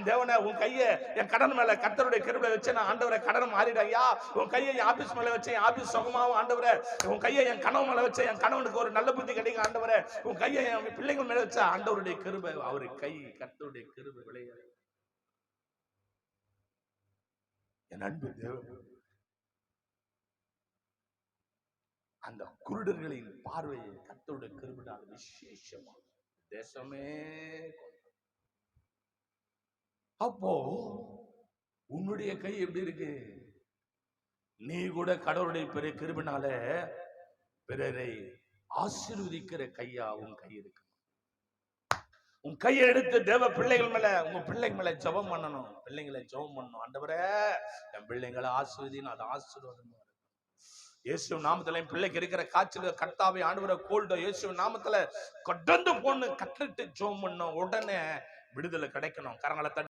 என் தேவனே உன் கையை என் கடன் மேல கத்தருடைய கருவில வச்சு நான் ஆண்டவரை கடன் மாறிட ஐயா உன் கையை என் ஆபீஸ் மேல வச்சு என் ஆபீஸ் சுகமாவும் ஆண்டவரே. உன் கையை என் கனவு மேல வச்சு என் கணவனுக்கு ஒரு நல்ல புத்தி கிடைக்கும் ஆண்டவரே. உன் கையை என் பிள்ளைகள் மேல வச்சா ஆண்டவருடைய கிருபை அவரு கை கத்தருடைய கிருபை விளையாது என் அன்பு தேவன் அந்த குருடர்களின் பார்வையை கத்தருடைய கிருபினால் விசேஷமா தேசமே அப்போ உன்னுடைய கை எப்படி இருக்கு? நீ கூட கடவுளுடைய பெரிய கிருபினால பிறரை ஆசீர்வதிக்கிற கையா உன் கை இருக்கு. உன் கையை எடுத்து தேவ பிள்ளைகள் மேல உங்க பிள்ளைங்க மேல ஜெபம் பண்ணணும். பிள்ளைங்களை ஜெபம் பண்ணணும். ஆண்டவரே என் பிள்ளைங்களை ஆசீர்வதின்னு அது ஆசீர்வாதமா இயேசு நாமத்துல என் பிள்ளைக்கு இருக்கிற காய்ச்சல் கர்த்தாவை ஆண்டவரை கோல்டோ இயேசு நாமத்துல கடந்து போன்னு கட்டளிட்டு ஜெபம் பண்ணோம். உடனே விடுதலை கிடைக்கணும். கரங்களை